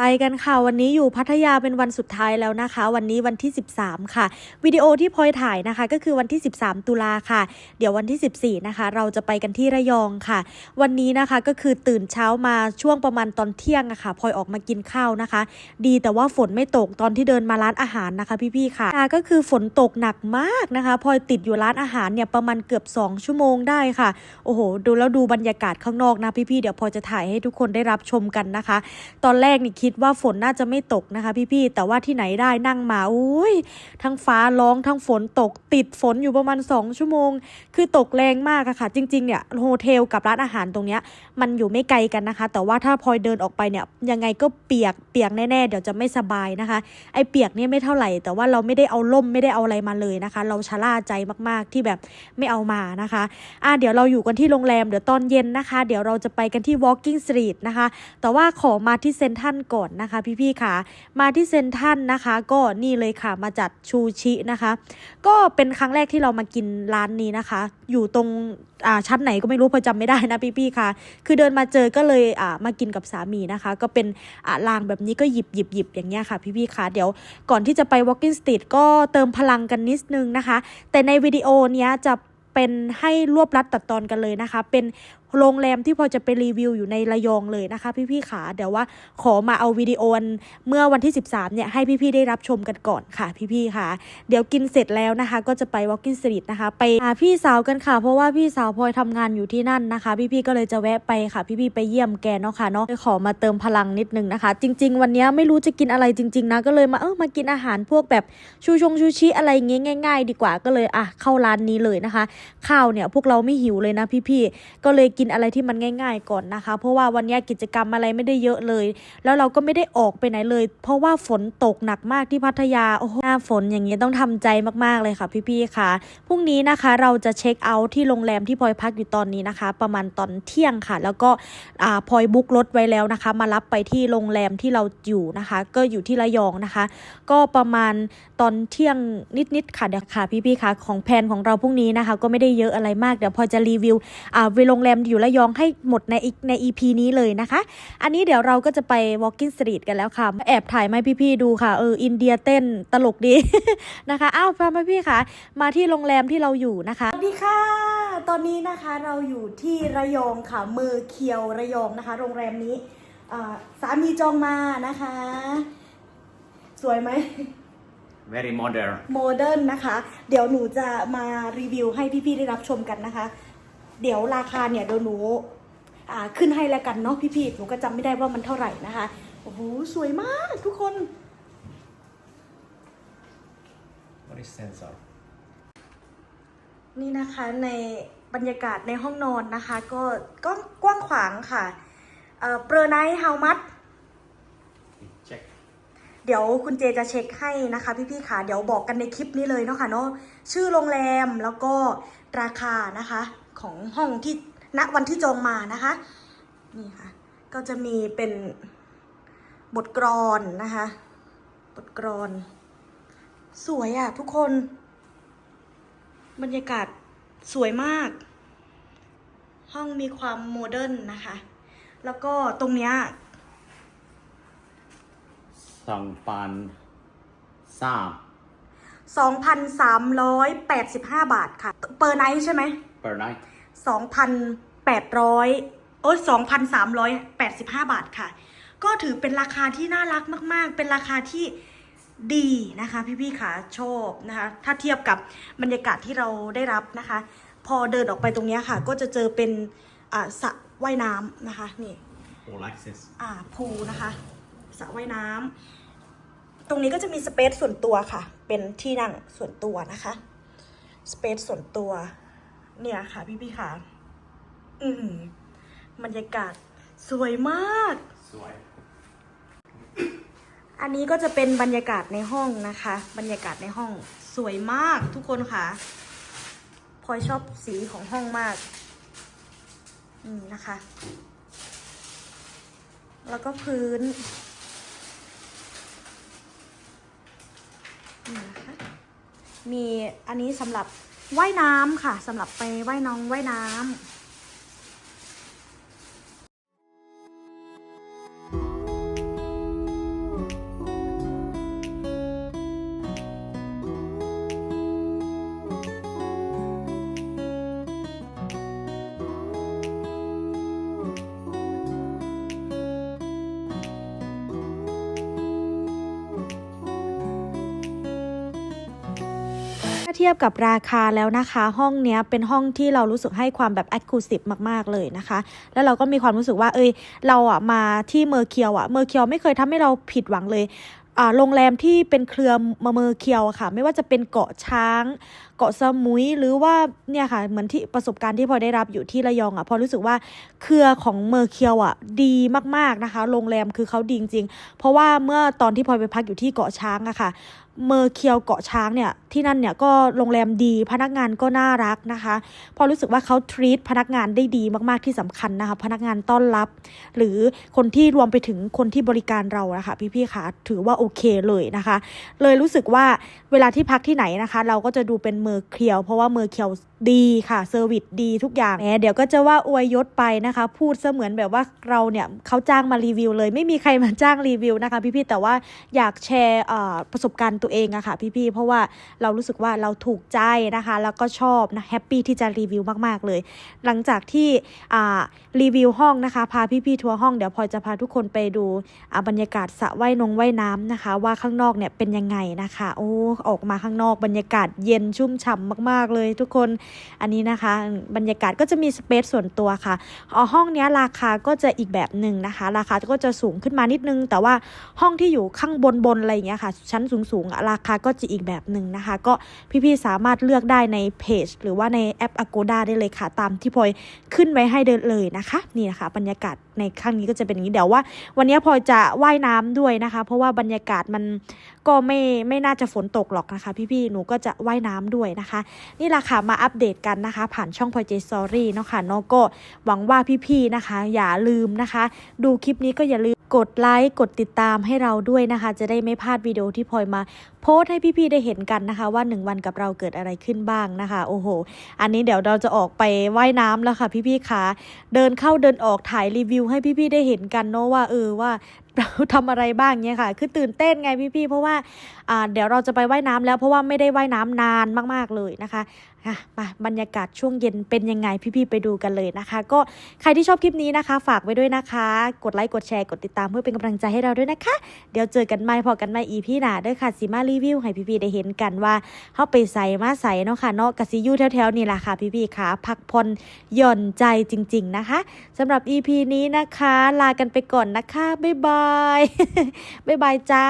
ไปกันค่ะวันนี้อยู่พัทยาเป็นวันสุดท้ายแล้วนะคะ วันนี้วันที่ 13 ค่ะวิดีโอที่พลอยถ่ายนะคะ ก็คือวันที่ 13 ตุลาค่ะ เดี๋ยววันที่ 14 นะคะ เราจะไปกันที่ระยองค่ะ วันนี้นะคะก็คือตื่นเช้ามาช่วงประมาณตอนเที่ยงอะค่ะพลอยออกมากินข้าวนะคะ ดีแต่ว่าฝนไม่ตกตอนที่เดินมาร้านอาหารนะคะ พี่ๆค่ะก็คือฝนตกหนักมากนะคะพลอยติดอยู่ร้านอาหารเนี่ยประมาณเกือบ 2 ชั่วโมงได้ค่ะโอ้โหดูแล้วดูบรรยากาศข้างนอกนะพี่ๆเดี๋ยวพลอยจะถ่ายให้ทุกคนได้รับชมกันนะคะ ตอนแรกนี่คิดว่าฝนน่าจะไม่ตกนะคะ พี่ๆแต่ว่าที่ไหนได้นั่งมาอุ้ยทั้งฟ้าร้องทั้งฝนตกติดฝนอยู่ประมาณ 2 ชั่วโมง คือตกแรงมากอะค่ะ จริงๆเนี่ยโฮเทลกับร้านอาหารตรงเนี้ยมันอยู่ไม่ไกลกันนะคะ แต่ว่าถ้าพลอยเดินออกไปเนี่ยยังไงก็เปียกเปียกแน่ๆเดี๋ยวจะไม่สบายนะคะ ไอเปียกเนี่ยไม่เท่าไหร่ แต่ว่าเราไม่ได้เอาล่มไม่ได้เอาอะไรมาเลยนะคะ เราชะล่าใจมากๆที่แบบไม่เอามานะคะอะเดี๋ยวเราอยู่กันที่โรงแรมเดี๋ยวตอนเย็นนะคะ เดี๋ยวเราจะไปกันที่ Walking Street นะคะ แต่ว่าขอมาที่เซนทรันก่อนนะคะ พี่ๆค่ะ มาที่เซนทันนะคะ ก็นี่เลยค่ะมาจัดชูชินะคะ ก็เป็นครั้งแรกที่เรามากินร้านนี้นะคะ อยู่ตรงชั้นไหนก็ไม่รู้เพอจำไม่ได้นะพี่ๆค่ะ คือเดินมาเจอก็เลยมากินกับสามีนะคะ ก็เป็นอ่ารางแบบนี้ก็หยิบหยิบหยิบอย่างเงี้ยค่ะพี่ๆค่ะ เดี๋ยวก่อนที่จะไป Walking Street ก็เติมพลังกันนิดนึงนะคะ แต่ในวิดีโอเนี้ยจะเป็นให้รวบรัดตัดตอนกันเลยนะคะ เป็น โรงแรมที่พอจะไปรีวิวอยู่ในระยองเลยนะคะ พี่ๆขาเดี๋ยวว่าขอมาเอาวิดีโอเมื่อวันที่ 13เนี่ยให้พี่ๆได้รับชมกันก่อนค่ะ พี่ๆค่ะ เดี๋ยวกินเสร็จแล้วนะคะ ก็จะไป Walking Street นะคะ ไปหาพี่สาวกันค่ะ เพราะว่าพี่สาวพลอยทำงานอยู่ที่นั่นนะคะ พี่ๆก็เลยจะแวะไปค่ะ พี่ๆไปเยี่ยมแกเนาะค่ะเนาะขอมาเติมพลังนิดนึงนะคะ จริง ๆ วันนี้ไม่รู้จะกินอะไรจริง ๆ นะก็เลยมาเออมากินอาหารพวกแบบชูชงชูชิอะไรเงี้ยง่าย ๆ ดีกว่าก็เลยอะเข้าร้านนี้เลยนะคะ ข้าวเนี่ยพวกเราไม่หิวเลยนะพี่ๆก็เลยกินอะไรที่มันง่าย ๆ ก่อนนะคะ เพราะว่าวันนี้กิจกรรมอะไรไม่ได้เยอะเลย แล้วเราก็ไม่ได้ออกไปไหนเลย เพราะว่าฝนตกหนักมากที่พัทยาโอ้โหหน้าฝนอย่างเงี้ยต้องทำใจมากๆเลยค่ะพี่ๆค่ะพรุ่งนี้นะคะเราจะเช็คเอาท์ที่โรงแรมที่พลอยพักอยู่ตอนนี้นะคะ ประมาณตอนเที่ยงค่ะ แล้วก็พลอยบุ๊กรถไว้แล้วนะคะ มารับไปที่โรงแรมที่เราอยู่นะคะ ก็อยู่ที่ระยองนะคะ ก็ประมาณตอนเที่ยงนิดๆค่ะเดี๋ยวค่ะพี่ๆค่ะของแผนของเราพรุ่งนี้นะคะ ก็ไม่ได้เยอะอะไรมากเดี๋ยวพลอยจะรีวิวอ่าโรงแรมอยู่ระยองให้หมดในอีกใน EP นี้เลยนะคะ อันนี้เดี๋ยวเราก็จะไป Walking Street กันแล้วค่ะ แอบถ่ายมาให้พี่ๆดูค่ะ เออ อินเดียเต้นตลกดีนะคะอ้าวพ่อพี่ๆค่ะ มาที่โรงแรมที่เราอยู่นะคะ สวัสดีค่ะ ตอนนี้นะคะเราอยู่ที่ระยองค่ะ มือเคียวระยองนะคะ โรงแรมนี้อ่าสามีจองมานะคะ สวยไหม very modern โมเดิร์นนะคะ เดี๋ยวหนูจะมารีวิวให้พี่ๆได้รับชมกันนะคะ เดี๋ยวราคาเนี่ยเดี๋ยวหนูอ่าขึ้นให้แล้วกันเนาะพี่ๆหนูก็จำไม่ได้ว่ามันเท่าไหร่นะคะโอ้โหสวยมากทุกคน what is sensor นี่นะคะในบรรยากาศในห้องนอนนะคะ ก็ก็กว้างขวางค่ะเอ่อเปรไนท์เฮามัด check เดี๋ยวคุณเจจะเช็คให้นะคะ พี่ๆค่ะ เดี๋ยวบอกกันในคลิปนี้เลยเนาะค่ะเนาะชื่อโรงแรมแล้วก็ราคานะคะ ของห้องที่ณวันที่จองมานะคะ นี่ค่ะ ก็จะมีเป็นบทกรอนนะคะ บทกรอน สวยอะทุกคน บรรยากาศสวยมาก ห้องมีความโมเดิร์นนะคะ แล้วก็ตรงเนี้ยสองพันสาม2,385 บาทค่ะ เปอร์ไนท์ใช่ไหม per night 2,800โอ้ย2,385 บาทค่ะ ก็ถือเป็นราคาที่น่ารักมากๆ เป็นราคาที่ดีนะคะ พี่ๆค่ะชอบนะคะ ถ้าเทียบกับบรรยากาศที่เราได้รับนะคะ พอเดินออกไปตรงเนี้ยค่ะ ก็จะเจอเป็นอ่าสระว่ายน้ำนะคะนี่ all access อ่าพูลนะคะสระว่ายน้ำตรงนี้ก็จะมีสเปซส่วนตัวค่ะ เป็นที่นั่งส่วนตัวนะคะสเปซส่วนตัว เนี่ยค่ะพี่พี่ๆค่ะ อือหือบรรยากาศสวยมาก สวย อันนี้ก็จะเป็นบรรยากาศในห้องนะคะ บรรยากาศในห้องสวยมากทุกคนค่ะพลอยชอบสีของห้องมาก อืมนะคะ แล้วก็พื้นนี่นะคะ มีอันนี้สำหรับ ว่ายน้ำค่ะสำหรับไปว่ายน้องว่ายน้ำ เทียบกับราคาแล้วนะคะ ห้องเนี้ยเป็นห้องที่เรารู้สึกให้ความแบบแอค u s i v e มาก ๆ เลยนะคะ แล้วเราก็มีความรู้สึกว่า เอ้ย เราอะมาที่เมอร์เคียวอะเมอร์เคียวไม่เคยทำให้เราผิดหวังเลยอ่าโรงแรมที่เป็นเครือมเมอร์เคียวค่ะ ไม่ว่าจะเป็นเกาะช้าง เกาะสมุยหรือว่าเนี่ยค่ะเหมือนที่ประสบการณ์ที่พอได้รับอยู่ที่ระยองอะพอรู้สึกว่าเครือของเมอร์เคียวอะดีมากๆนะคะ โรงแรมคือเขาดีจริงๆเพราะว่าเมื่อตอนที่พอไปพักอยู่ที่เกาะช้างอะค่ะ เมอร์เคียวเกาะช้างเนี่ยที่นั่นเนี่ยก็โรงแรมดีพนักงานก็น่ารักนะคะ พอรู้สึกว่าเขาทรีตพนักงานได้ดีมากๆที่สำคัญนะคะ พนักงานต้อนรับ หรือคนที่รวมไปถึงคนที่บริการเรานะคะพี่ๆคะถือว่าโอเคเลยนะคะ เลยรู้สึกว่าเวลาที่พักที่ไหนนะคะ เราก็จะดูเป็นเมอร์เคียว เพราะว่าเมอร์เคียวดีค่ะเซอร์วิสดีทุกอย่างแหมเดี๋ยวก็จะว่าอวยยศไปนะคะ พูดเสมือนแบบว่าเราเนี่ยเขาจ้างมารีวิวเลย ไม่มีใครมาจ้างรีวิวนะคะ พี่ๆแต่ว่าอยากแชร์ประสบการณ์ตัวเองอะค่ะพี่ๆ เพราะว่าเรารู้สึกว่าเราถูกใจนะคะ แล้วก็ชอบนะแฮปปี้ที่จะรีวิวมากๆเลย หลังจากที่รีวิวห้องนะคะ พาพี่ๆทัวร์ห้องเดี๋ยวพลอยจะพาทุกคนไปดูบรรยากาศสระว่ายนงว่ายน้ำนะคะ ว่าข้างนอกเนี่ยเป็นยังไงนะคะ โอ้ออกมาข้างนอกบรรยากาศเย็นชุ่มฉ่ำมากๆเลยทุกคนอันนี้นะคะ บรรยากาศก็จะมีสเปซส่วนตัวค่ะอ๋อห้องนี้ราคาก็จะอีกแบบหนึ่งนะคะ ราคาก็จะสูงขึ้นมานิดนึง แต่ว่าห้องที่อยู่ข้างบนบนๆอะไรอย่างเงี้ยค่ะ ชั้นสูงๆราคาก็จะอีกแบบหนึ่งนะคะ ก็พี่ๆสามารถเลือกได้ในเพจหรือว่าในแอป Agoda ได้เลยค่ะ ตามที่พลอยขึ้นไว้ให้เดินเลยนะคะ นี่นะคะ บรรยากาศในครั้งนี้ก็จะเป็นอย่างนี้เดี๋ยวว่า วันนี้พลอยจะว่ายน้ำด้วยนะคะ เพราะว่าบรรยากาศมันก็ไม่ไม่น่าจะฝนตกหรอกนะคะ พี่ๆหนูก็จะว่ายน้ำด้วยนะคะ นี่แหละค่ะมาอัปเดตกันนะคะ ผ่านช่องพอยเจสตอรี่เนาะค่ะเนาะก็หวังว่าพี่ๆนะคะ อย่าลืมนะคะ ดูคลิปนี้ก็อย่าลืม กดไลค์กดติดตามให้เราด้วยนะคะ จะได้ไม่พลาดวิดีโอที่พลอยมา โพสต์ให้พี่ๆได้เห็นกันนะคะ ว่าหนึ่งวันกับเราเกิดอะไรขึ้นบ้างนะคะ โอ้โห อันนี้เดี๋ยวเราจะออกไปว่ายน้ำแล้วค่ะพี่ๆคะเดินเข้าเดินออกถ่ายรีวิวให้พี่ๆได้เห็นกันเนาะว่าเออว่า เราทำอะไรบ้างเนี่ยค่ะ คือตื่นเต้นไงพี่ๆ เพราะว่าเดี๋ยวเราจะไปว่ายน้ำแล้วเพราะว่าไม่ได้ว่ายน้ำนานมากๆเลยนะคะอะมาบรรยากาศช่วงเย็นเป็นยังไงพี่ๆ ไปดูกันเลยนะคะ ก็ใครที่ชอบคลิปนี้นะคะ ฝากไว้ด้วยนะคะ กดไลค์กดแชร์กดติดตามเพื่อเป็นกำลังใจให้เราด้วยนะคะ เดี๋ยวเจอกันใหม่พอกันใหม่อีพี่หนาเด้อค่ะสีมารีวิวให้พี่ๆ ได้เห็นกันว่าเขาไปใส่มาใส่เนาะค่ะเนาะกะซิยูแถวๆนี่แหละค่ะพี่ๆค่ะพักผ่อนหย่อนใจจริง ๆนะคะสำหรับ EP นี้นะคะ ลากันไปก่อนนะคะบ๊ายบายาย บ๊ายบายจ้า